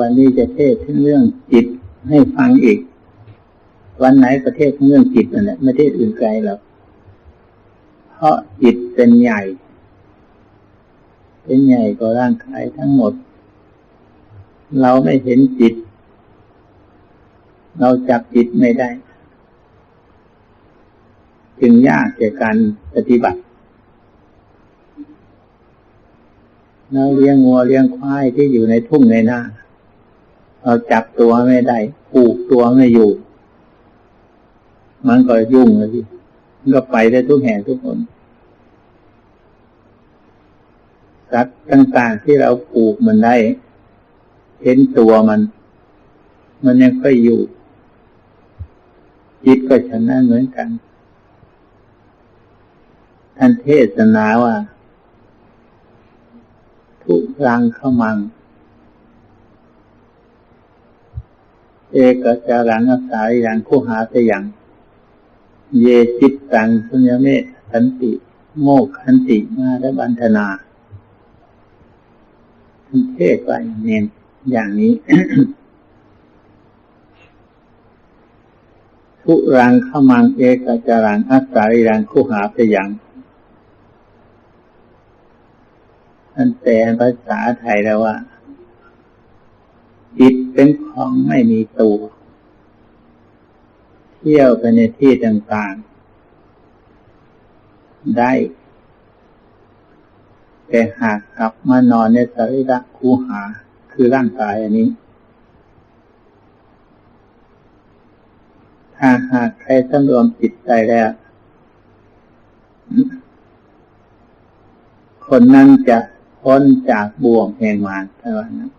วันนี้จะเทศถึงเรื่องจิตให้ฟังอีก วันไหนประเทศเรื่องจิตนั่นแหละไม่ได้อื่นไกลหรอกเพราะจิตเป็นใหญ่ เป็นใหญ่กว่าร่างกายทั้งหมด เราไม่เห็นจิต เราจับจิตไม่ได้ จึงยากแก่การปฏิบัติเราเลี้ยงงัวเลี้ยงควายที่อยู่ในทุ่งในนา เราจับตัวไม่ได้ผูกตัวไม่อยู่ มันก็ยุ่งเลยที่มันก็ไปได้ทุกแห่งทุกคนสัตว์ต่างๆที่เราปลูกมันได้ เห็นตัวมัน มันยังค่อยอยู่ จิตก็ฉะนั้นเหมือนกัน ท่านเทศนาว่า ทุรังขมัง เอกจารังอาสายอย่างคู่หาสยัง เยจิตตังสุญญเมตสันติ โมกขันติมาและบันธนาเทศไปเน้นอย่างนี้ทุรังขมังเอกจารังอัสสาริรังคู่หาสยังอันแปลภาษาไทยแล้วว่า เป็นของไม่มีตัว เที่ยวไปในที่ต่างๆ ได้ แต่หากกลับมานอนในสรีระคูหาคือร่างกายอันนี้ ถ้าหากใครสำรวมจิตใจแล้ว คนนั้นจะพ้นจากบ่วงแห่งมารเท่านั้น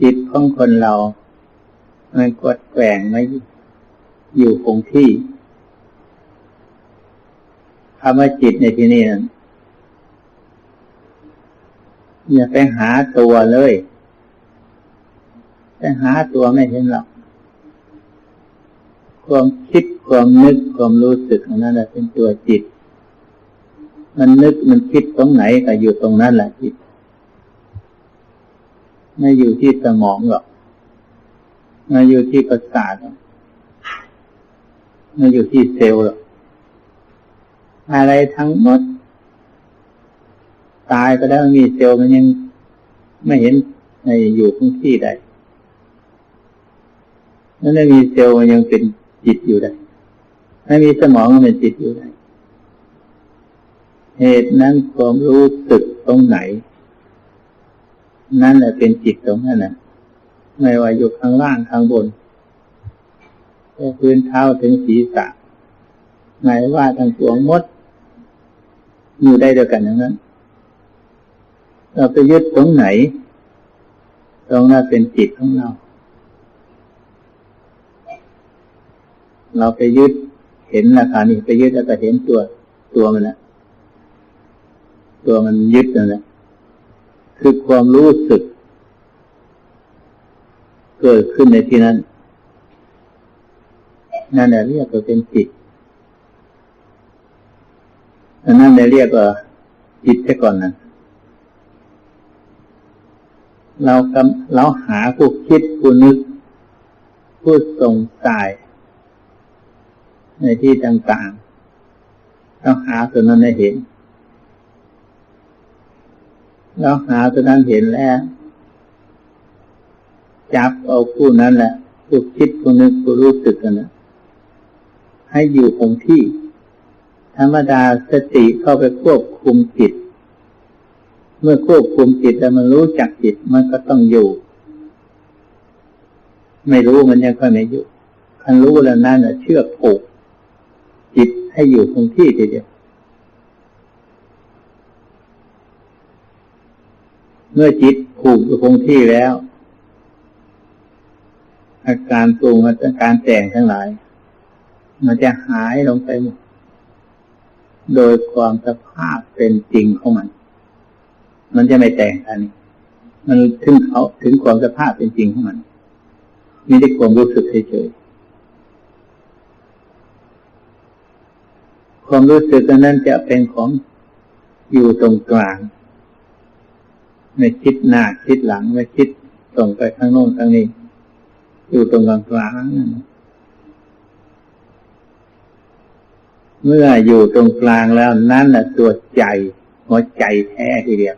จิตของคนเรา มันกดแกว่งไม่อยู่คงที่คำว่าจิตในที่นี้นั้นอย่าไปหาตัวเลย ไปหาตัวไม่เห็นหรอกความคิดความนึกความรู้สึกนั้นแหละเป็นตัวจิต มันนึกมันคิดตรงไหนก็อยู่ตรงนั้นแหละจิต ไม่อยู่ที่สมองหรอกไม่อยู่ที่ประสาทไม่อยู่ที่เซลล์หรอกอะไรทั้งหมด ตายก็แล้วมีเซลล์มันยังไม่เห็นในอยู่คงที่ใดนั่นไม่มีเซลล์มันยังเป็นจิตอยู่ได้ไม่มีสมองมันเป็นจิตอยู่ได้เหตุนั้นความรู้สึกตรงไหน นั่นแหละเป็นจิตตรงนั้นนะไม่ว่าอยู่ข้างล่างข้างบนแค่พื้นเท้าถึงศีรษะหมายว่าทางตัวมด อยู่ได้เดียวกันอย่างนั้น เราไปยึดตรงไหน ตรงนั้นเป็นจิตของเรา เราไปยึดเห็นราคานี่ไปยึดแล้วก็เห็นตัวตัวมันนะตัวมันยึดนั่นแหละ คือความรู้สึก เกิดขึ้นในที่นั้น นั่นแหละเรียกว่าเป็นจิตอันนั้นเรียกว่าจิตแค่ก่อนนั้นเรากำเราหาผู้คิดผู้นึกผู้สงสัยในที่ต่างๆเราหาตัวนั้นให้เห็น เราหาตัวนั้นเห็นแล้ว จับเอาผู้นั้นแหละผู้คิดผู้นึกผู้รู้สึกกันนะให้อยู่คงที่ ธรรมดาสติเข้าไปควบคุมจิต เมื่อควบคุมจิตแล้วมันรู้จักจิตมันก็ต้องอยู่ ไม่รู้มันยังค่อยไม่อยู่คันรู้แล้วนั่นเชื่อผูกจิตให้อยู่คงที่ทีเดียว เมื่อจิตผูกอยู่คงที่แล้ว อาการปรุงอาการแต่งทั้งหลาย มันจะหายลงไปหมดโดยความสภาพเป็นจริงของมัน มันจะไม่แต่งอันนี้ มันถึงเขาถึงความสภาพเป็นจริงของมันมีได้ความรู้สึกเฉยๆความรู้สึกนั้นจะเป็นของอยู่ตรงกลาง ไม่คิดหน้าคิดหลังไม่คิดส่งไปข้างโน้นข้างนี้ อยู่ตรงกลางกลางนั่นเมื่ออยู่ตรงกลางแล้วนั่นแหละตัวใจหัวใจแท้ทีเดียว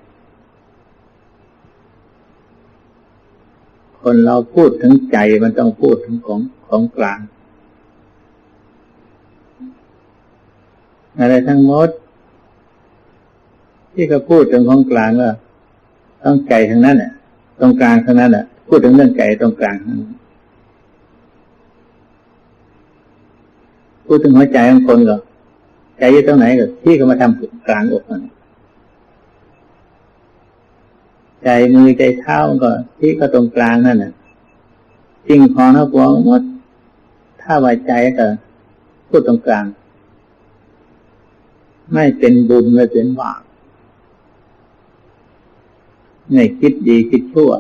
คนเราพูดถึงใจมันต้องพูดถึงของของกลาง อะไรทั้งหมด ที่เขาพูดถึงของกลางว่า ต้องใจทั้งนั้นอะ ตรงกลางทั้งนั้นอะ พูดถึงเรื่องใจตรงกลางพูดถึงหัวใจของคนก็ใจอยู่ตรงไหนก็ที่เขามาทำกลางอกนั่นใจมือใจเท้าก็ที่ก็ตรงกลางนั่นน่ะจริงของทั้งปวงหมด ถ้าว่าใจก็พูดตรงกลาง ไม่เป็นบุญไม่เป็นบาป ไม่คิดดีคิดชั่ว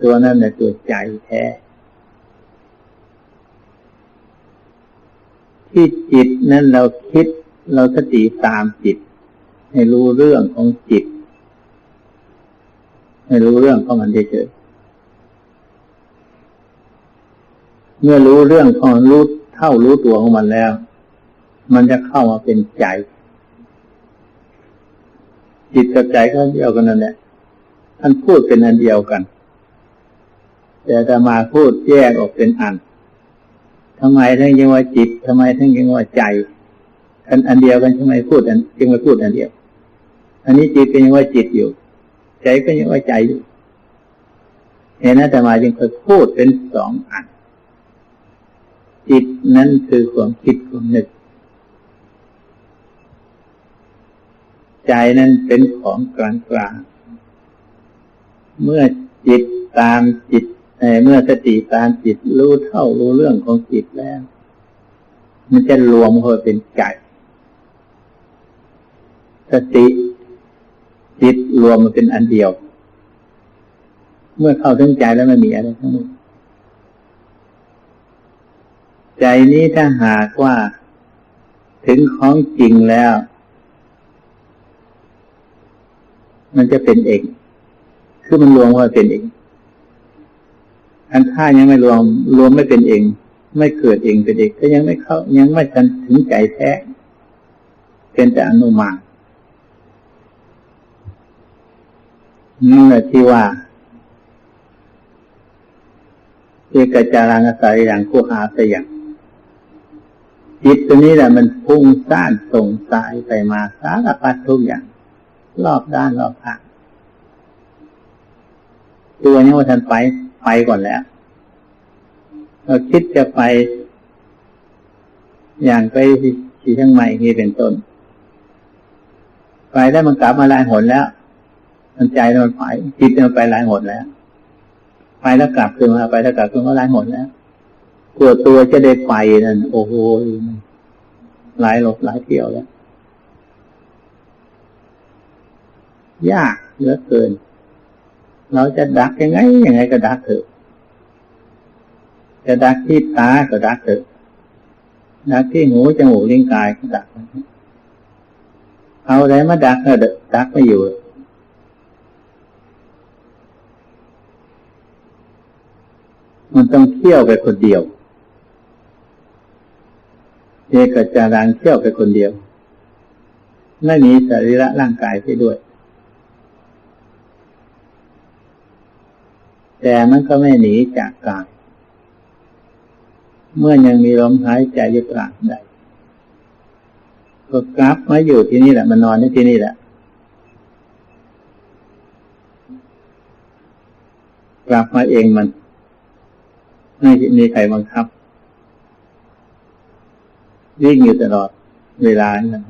ตัวนั้นแหละตัวใจแท้ ที่จิตนั้นเราคิดเราสติตามจิต ให้รู้เรื่องของจิต ให้รู้เรื่องของมันเฉยเมื่อรู้เรื่องของรู้เท่ารู้ตัวของมันแล้ว มันจะเข้ามาเป็นใจ จิตกับใจก็เดียวกันนั่นแหละท่านพูดเป็นอันเดียวกัน แต่จะมาพูดแยกออกเป็นอันทำไมทั้งยังว่าจิตทำไมทั้งยังว่าใจอันอันเดียวกันทำไมพูดอันจึงมาพูดอันเดียว อันนี้จิตก็ยังว่าจิตอยู่ ใจก็ยังว่าใจอยู่เห็นนะแต่มาจึงเคยพูดเป็นสองอัน จิตนั้นคือความคิดความนึก ใจนั้นเป็นของกลางกลางเมื่อจิตตามจิตเมื่อสติตามจิตรู้เท่ารู้เรื่องของจิตแล้ว มันจะรวมเข้าเป็นใจ สติจิตรวมมันเป็นอันเดียว เมื่อเข้าถึงใจแล้วไม่มีอะไรทั้งหมดใจนี้ถ้าหากว่า ถึงของจริงแล้ว มันจะเป็นเอง คือมันรวมว่าเป็นเอง อันท่ายังไม่รวม รวมไม่เป็นเอง ไม่เกิดเองเป็นเองก็ยังไม่เข้า ยังไม่ทันถึงใจแท้ เป็นแต่อนุมานนั่นแหละที่ว่าเอกจารังสายอย่างผู้หาสอย่างจิตตัวนี้แหละมันพุ่งซ่านส่งสายไปมาสารพัดทุกอย่าง รอบด้านรอบทางตัวนี้ว่าท่านไปไปก่อนแล้วเราคิดจะไป อย่างไปที่ชีทั้งใหม่นี่เป็นต้น ไปแล้มันกลับมาลายหนแล้ว มันใจมันไปจิตมันไปลายหนแล้ว ไปแล้วกลับคืนมาไปแล้วกลับคืนมาลายหนแล้วกลัวตัวจะได้ไปนั่นโอ้โหหลายหลบหลายเที่ยวแล้ว ยากเหลือเกิน เราจะดักยังไงยังไงก็ดักเถอะ จะดักที่ตาก็ดักเถอะดักที่หูจมูกลิ้นกายก็ดัก เอาอะไรมาดักก็ดักไม่อยู่มันต้องเที่ยวไปคนเดียวเอกจารังเที่ยวไปคนเดียว ไม่มีสรีระร่างกายไปด้วย แต่มันก็ไม่หนีจากกายเมื่อยังมีลมหายใจอยู่กลางใดก็กลับมาอยู่ที่นี่แหละมานอนในที่นี่แหละกลับมาเองมันไม่มีใครบังคับวิ่งอยู่ตลอดเวลานั้น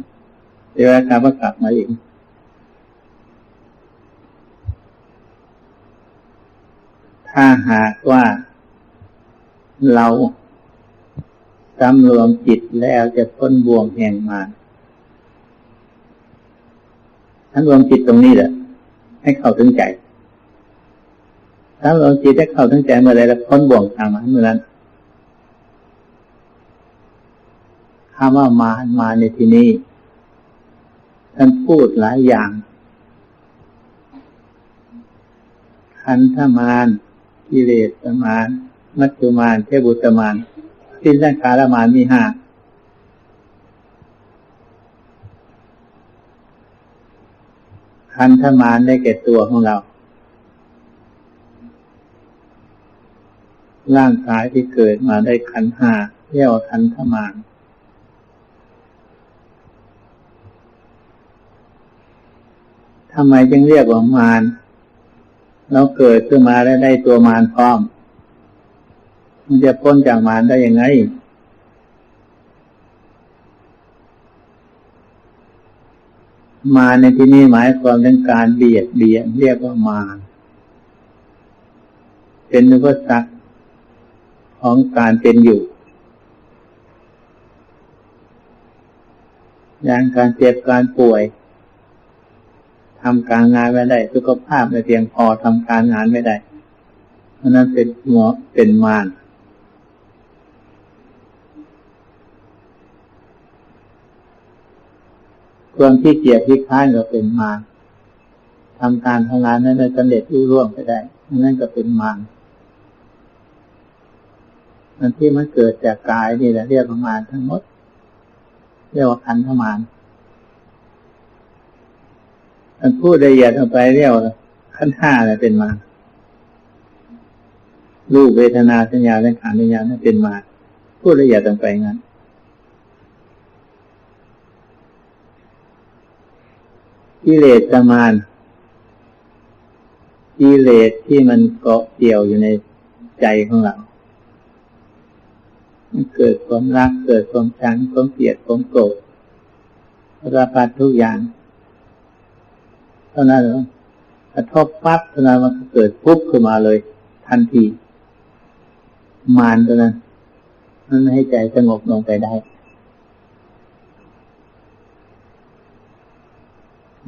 เวลากลับก็กลับมาเอง ถ้าหากว่าเราสำรวมจิตแล้วจะพ้นบ่วงแห่งมารสำรวมจิตตรงนี้แหละ ให้เข้าถึงใจสำรวมจิตให้เข้าถึงใจเมื่อไรแล้วพ้นบ่วงทางมารเมื่อนั้นคำว่ามามาในที่นี้ท่านพูดหลายอย่างคันธมาน กิเลสมาน มัจจุมานเทบุตมานสิ้นสังขารมานมีห้าคันธมานได้แก่ตัวของเรา ร่างกายที่เกิดมาได้ขันห้าเรียกว่าคันธมานทำไมจึงเรียกว่ามาร เราเกิดขึ้นมาแล้วได้ตัวมารพร้อม มันจะพ้นจากมารได้ยังไง มาในที่นี้หมายความถึงการเบียดเบียนเรียกว่ามารเป็นอุปสรรคของการเป็นอยู่อย่างการเจ็บการป่วย ทำการงานไม่ได้ สุขภาพไม่เพียงพอทำการงานไม่ได้เพราะนั้นเป็นหมอเป็นมารความที่เกียจที่ค้านก็เป็นมารทำการทำงานนั้นสำเร็จรุ่ร่วงไปได้นั่นก็เป็นมารมันที่มันเกิดจากกายนี่แหละเรียกว่ามารทั้งหมด เรียกว่าขันธมาร มันพูดละเอียดออกไปเรียกว่าขั้นห้าเนี่ยเป็นมารูปเวทนาสัญญาและขันธ์วิญญาณนั่นเป็นมา พูดละเอียดออกไปงั้น กิเลสมานกิเลสที่มันเกาะเกี่ยวอยู่ในใจของเรามันเกิดความรัก เกิดความชังความเกลียดความโกรธระพัดทุกอย่าง ท่านั้นกระทบปั๊บเท่านั้นมันเกิดปุ๊บขึ้นมาเลย ทันที มานตัวนั้นมันให้ใจสงบลงไปได้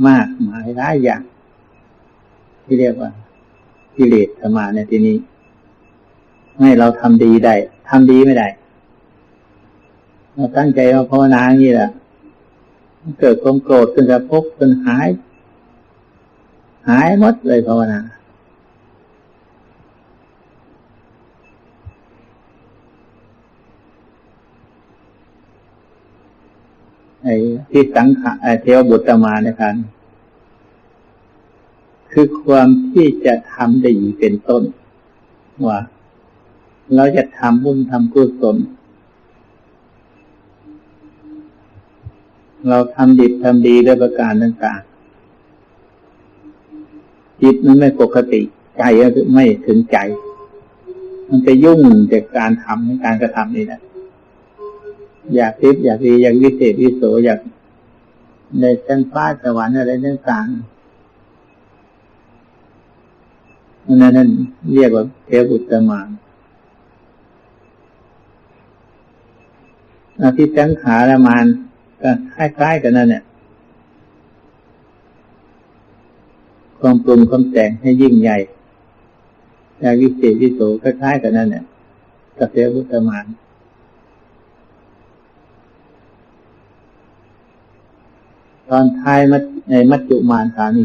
มากหมายหลายอย่าง ที่เรียกว่ากิเลสธรรมาในที่นี้ให้เราทำดีได้ทำดีไม่ได้ เราตั้งใจว่าภาวนาอย่างนี้แหละเกิดความโกรธขึ้นจะพบจนหาย หายหมดเลยภาวนาไอ้ที่สังขารเทวบุตรมาเนี่ยครับคือความที่จะทำได้เป็นต้น ว่า เราจะทำบุญทำกุศลเราทำดีทำดีด้วยประการต่าง จิตมันไม่ปกติใจไม่ถึงใจ มันจะยุ่งจากการทำการกระทำนี่แหละอยากทิพย์อยากดีอยากวิเศษวิโสอยากในชั้นฟ้าสวรรค์อะไรต่างๆนั่นนั่นเรียกว่าเทวุตมานอภิสังขารมานก็คล้ายๆกันนั่นเนี่ย ความปรุงความแต่งให้ยิ่งใหญ่ยาวิเศษวิโสคล้ายๆกันนั่นเนี่ยกเสวุตมานตอนท้ายมัดในมัจจุมานสานี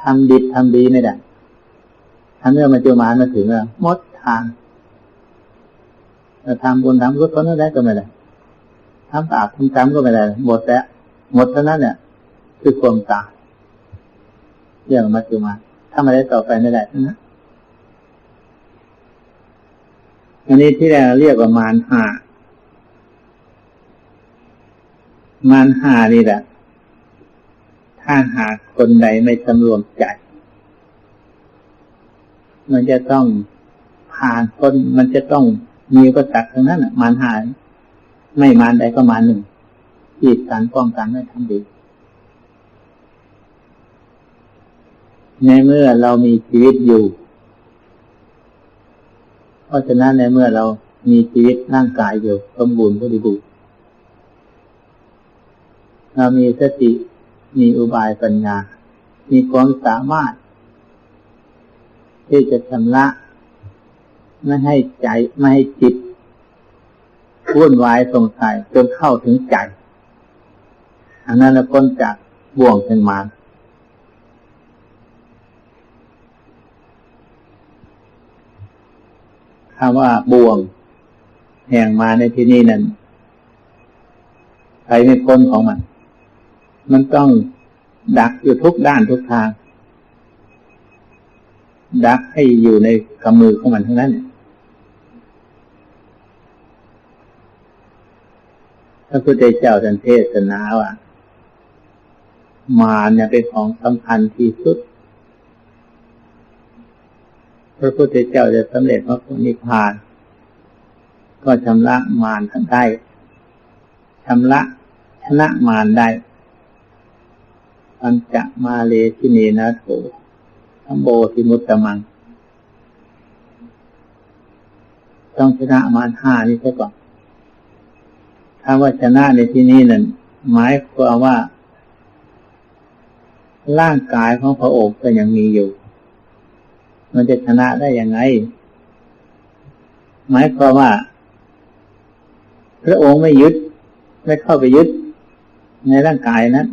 ทำดีทำดีไม่ได้ทำเรื่อมัจจุมานมาถึงแล้วมดทางทำบุญทำกุศลอะไรก็ไม่ได้ทำบาปทำกรรมก็ไม่ได้หมดแล้ว หมดเท่านั้นเนี่ยคือความตายเรื่องมัจจุมาถ้ามาได้ต่อไปไม่ได้นะอันนี้ที่เราเรียกว่ามารหามารหานี่แหละ ถ้าหากคนใดไม่สำรวมใจ มันจะต้องผ่านคนมันจะต้องมีอุปสรรคทั้งนั้นมารหา ไม่มารใดก็มารหนึ่ง กีดการป้องกันไม่ทำดีในเมื่อเรามีชีวิตอยู่ เพราะฉะนั้นในเมื่อเรามีชีวิตร่างกายอยู่สมบูรณ์บริบูรณ์เรามีสติมีอุบายปัญญา มีความสามารถ ที่จะชำระไม่ให้ใจไม่ให้จิตวุ่นวายสงสัยจนเข้าถึงใจ อันนั้นเราพ้นจากบ่วงเป็นมารคำว่าบ่วง แห่งมาในที่นี้นั้นไปไม่พ้นของมัน มันต้องดักอยู่ทุกด้านทุกทาง ดักให้อยู่ในกำมือของมันทั้งนั้นพระพุทธเจ้าท่านเทศนาว่า มารเนี่ยเป็นของสำคัญที่สุด พระพุทธเจ้าจะสำเร็จพระพุทธิพาน ก็ชำระมารทั้งได้ชำระชนะมารได้ปัญจมาเลทิเนนะโถทัมโบทิมุตตะมัง ต้องชนะมารห้านี่ใช่ก่อนถ้าว่าชนะในที่นี้นั่นหมายความว่า ร่างกายของพระองค์ก็ยังมีอยู่ มันจะชนะได้ยังไง หมายความว่า พระองค์ไม่ยึด ไม่เข้าไปยึด ในร่างกายนั้น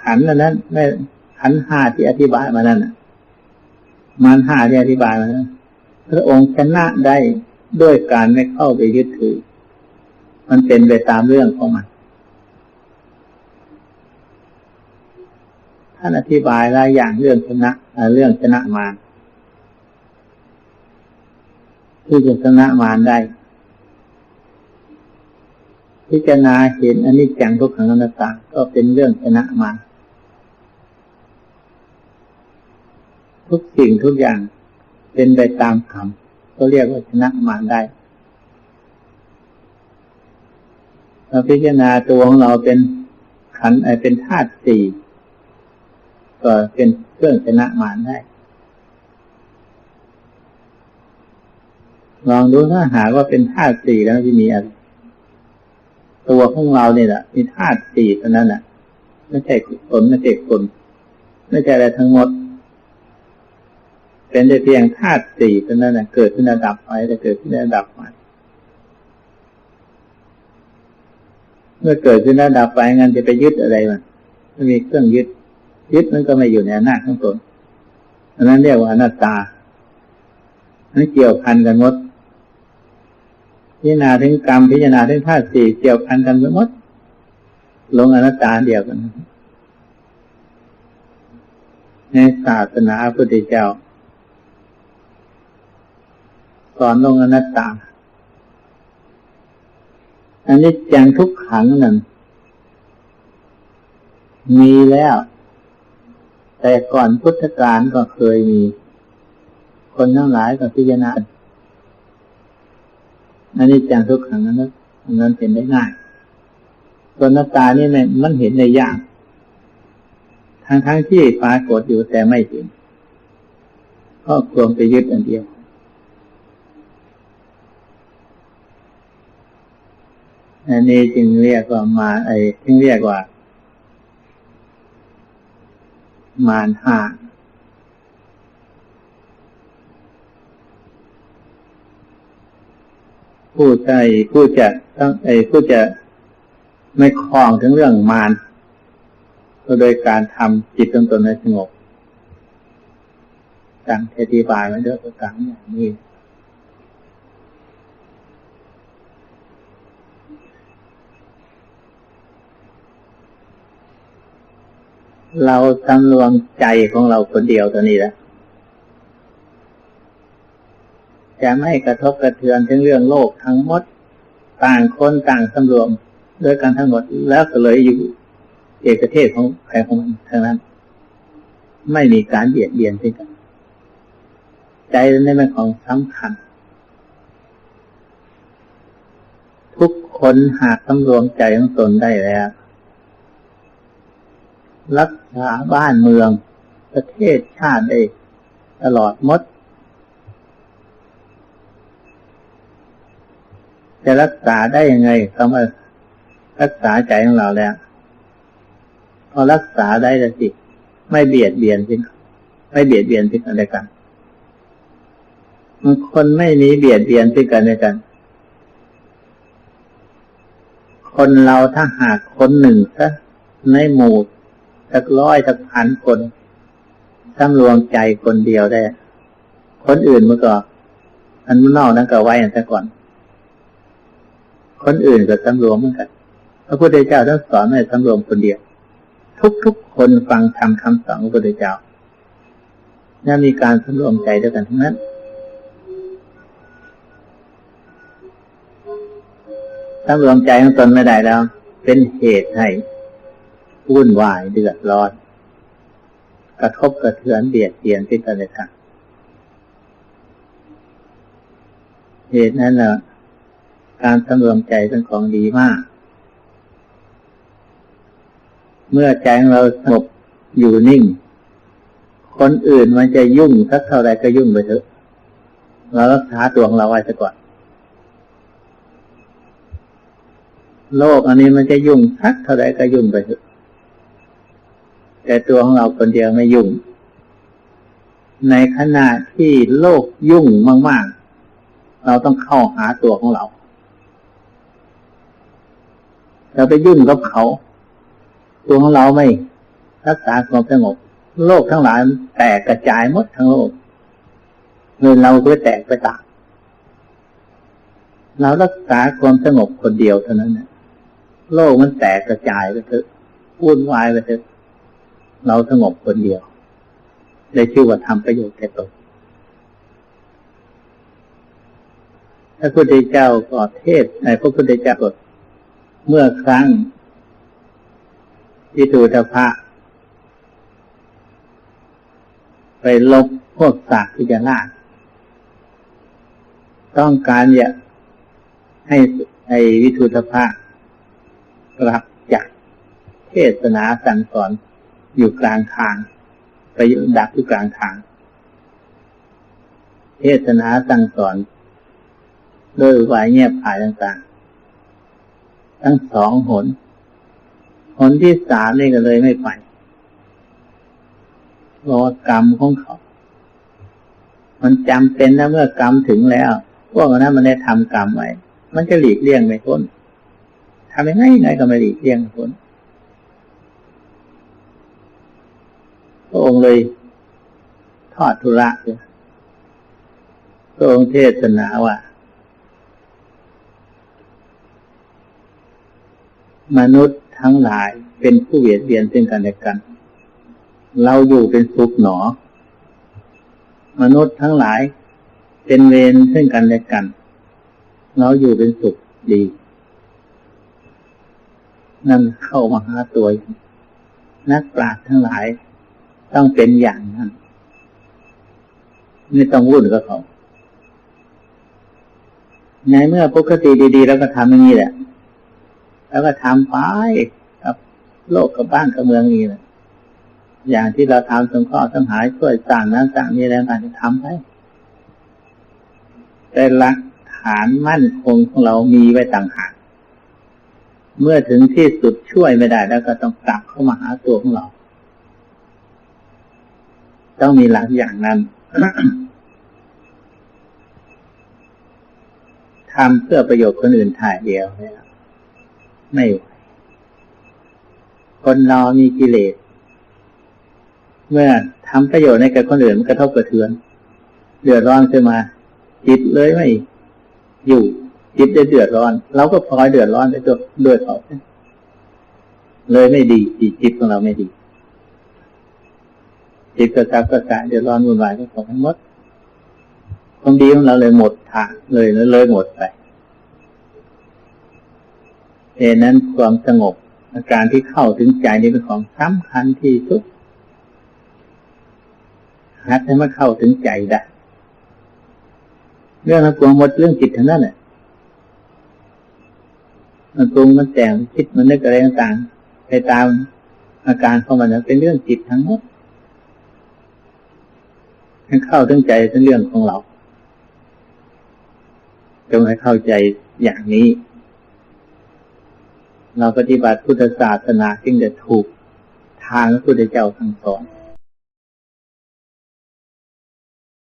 ขันนั้นไม่ขันห้าที่อธิบายมานั้นมันห้าที่อธิบายมานั้นพระองค์ชนะได้ด้วยการไม่เข้าไปยึดถือ มันเป็นไปตามเรื่องของมัน ท่านอธิบายหลายอย่างเรื่องชนะเรื่องชนะมารที่จะชนะมารได้ พิจารณาเห็นอันนี้จังทุกขังอนัตตาก็เป็นเรื่องชนะมารทุกสิ่งทุกอย่างเป็นไปตามคำก็เรียกว่าชนะมารได้เราพิจารณาตัวของเราเป็นขันไอเป็นธาตุสี่ ก็เป็นเครื่องชนะมารได้ ลองดูถ้าหากว่าเป็นธาตุสี่แล้วจะมีอะไรตัวของเราเนี่ยแหละมีธาตุสี่เท่านั้นแหละไม่ใช่คนไม่ใช่คนไม่ใช่อะไรทั้งหมด เป็นแต่เพียงธาตุสี่เท่านั้นนะเกิดขึ้นระดับไปแต่เกิดขึ้นระดับไปเมื่อเกิดขึ้นระดับไปงั้นจะไปยึดอะไรมันไม่มีเครื่องยึด ยึดมันก็ไม่อยู่ในอำนาจของตนอันนั้นเรียกว่าอนัตตานั้นเกี่ยวพันกันหมด พิจารณาถึงกรรมพิจารณาถึงธาตุสี่เกี่ยวพันกันหมด ลงอนัตตาเดียวกัน ในศาสนาพุทธเจ้าสอนลงอนัตตา อันนี้จังทุกขังนั่นมีแล้ว แต่ก่อนพุทธกาลก็เคยมี คนทั้งหลายก็พิจารณาอันนี้จังทุกขังนั้นนั้นเห็นได้ง่ายส่วนหน้าตานี่มันมันเห็นในยากทั้งทั้งที่ปรากฏอยู่แต่ไม่เห็นก็ควรไปยึดอันเดียว อันนี้จึงเรียกว่ามาไอ้จึงเรียกว่า มารห้าผู้ใจผู้จะต้องไอ้ผู้จะไม่คลองถึงเรื่องมารก็โดยการทำจิตตนตนให้สงบต่างอธิบายมาเยอะต่างอย่างนี้ เราสำรวมใจของเราคนเดียวตัวนี้แหละจะไม่กระทบกระเทือนถึงเรื่องโลกทั้งหมด ต่างคนต่างสำรวมด้วยกันทั้งหมดแล้วก็เลยอยู่ เอกเทศของใครของมันทั้งนั้น ไม่มีการเบียดเบียนซึ่งกัน ใจนี่เป็นของสำคัญ ทุกคนหากสำรวมใจของตนได้แล้ว รักษาบ้านเมือง ประเทศชาติได้ตลอดมด จะรักษาได้ยังไงคำว่ารักษาใจของเราแล้วพอรักษาได้แล้วสิ ไม่เบียดเบียนสิไม่เบียดเบียนสิกันและกันมันคนไม่มีเบียดเบียนสิกันและกัน คนเราถ้าหากคนหนึ่งซะในหมู่ สักร้อยสักพันคนสำรวมใจคนเดียวได้ คนอื่นมันก็ อันนอกนั้นก็ไว้อันแต่ก่อน คนอื่นก็สำรวมเหมือนกันพระพุทธเจ้าท่านสอนให้สำรวมคนเดียว ทุกๆคนฟังทำคำสอนของพระพุทธเจ้าน่ามีการสำรวมใจด้วยกันทั้งนั้นสำรวมใจของตนไม่ได้แล้ว เป็นเหตุให้ วุ่นวายเดือดร้อน กระทบกระเทือนเบียดเบียนที่กันและกันเหตุนั้นแหละการสำรวมใจเป็นของดีมาก เมื่อใจของเราสงบอยู่นิ่ง คนอื่นมันจะยุ่งสักเท่าไรก็ยุ่งไปเถอะ เรารักษาตัวของเราไว้ซะก่อน โลกอันนี้มันจะยุ่งสักเท่าไรก็ยุ่งไปเถอะ แต่ตัวของเราคนเดียวไม่ยุ่ง ในขณะที่โลกยุ่งมาก ๆ เราต้องเข้าหาตัวของเรา เราไปยุ่งกับเขา ตัวของเราไม่รักษาความสงบโลกทั้งหลายแตกกระจายหมดทั้งโลกเงินเราก็แตกไปตามเรารักษาความสงบคนเดียวเท่านั้นนะโลกมันแตกกระจายไปเถอะวุ่นวายไปเถอะ เราสงบคนเดียว ได้ชื่อว่าทำประโยชน์แก่ตนพระพุทธเจ้าก็เทศในพระพุทธเจ้าเมื่อครั้งที่ตูตพระไปลบพวกสัตว์ที่จะล่าต้องการอยากให้ไอ้วิทูตภะกลับจากเทศนาสั่งสอน อยู่กลางทาง ไปยืนดักอยู่กลางทาง เทศนาสั่งสอน โดยอุบายเงียบผายต่างๆ ทั้งสองหน หนที่สามนี่ก็เลยไม่ไปรอกรรมของเขา มันจำเป็นนะเมื่อกรรมถึงแล้วพวกนั้นมันได้ทำกรรมไว้ มันจะหลีกเลี่ยงไม่พ้นทำยังไงไงก็ไม่หลีกเลี่ยงพ้น ระองค์เลยทอดทุระเลยพระองค์เทศนาว่า มนุษย์ทั้งหลายเป็นผู้เวียดเวียนซึ่งกันและกัน เราอยู่เป็นสุขหนอ มนุษย์ทั้งหลายเป็นเวรซึ่งกันและกัน เราอยู่เป็นสุขดี นั่นเข้ามาหาตัวนักปราชญ์ทั้งหลาย ต้องเป็นอย่างนั้นไม่ต้องวุ่นกับเขาในเมื่อปกติดีๆ แล้วก็ทำอย่างนี้แหละ แล้วก็ทำไปกับโลกกับบ้านกับเมืองนี้แหละอย่างที่เราทำสงเคราะห์สังหารช่วยสร้างนั้นสร้างนี้แล้วกันจะทำไปแต่หลักฐานมั่นคงของเรามีไว้ต่างหาก เมื่อถึงที่สุดช่วยไม่ได้แล้วก็ต้องกลับเข้ามาหาตัวของเรา ต้องมีหลักอย่างนั้นทำเพื่อประโยชน์คนอื่นถ่ายเดียวเนี่ยไม่ไหวคนเรามีกิเลส เมื่อทำประโยชน์ในกับคนอื่นมันกระทบกระเทือนเดือดร้อนขึ้นมา จิตเลยไม่อยู่จิตจะเดือดร้อนเราก็พลอยเดือดร้อนไปตัวด้วยเขาเลยไม่ดีจิตของเราไม่ดี จิตกระซับกระสายเดือดร้อนวุ่นวายก็ของทั้งหมดความดีของเราเลยหมดทางเลยเลยหมดไปเหตุนั้นความสงบอาการที่เข้าถึงใจนี่เป็นของสำคัญที่สุดหัดให้มันเข้าถึงใจได้เรื่องมันกลัวหมดเรื่องจิตทั้งนั้นแหละมันปรุงมันแต่งคิดมันนึกอะไรต่างๆไปตามอาการของมันเป็นเรื่องจิตทั้งหมด ให้เข้าถึงใจทั้งเรื่องของเราจงให้เข้าใจอย่างนี้ เราปฏิบัติพุทธศาสนาจึงจะถูกทางพระพุทธเจ้าทั้งสอน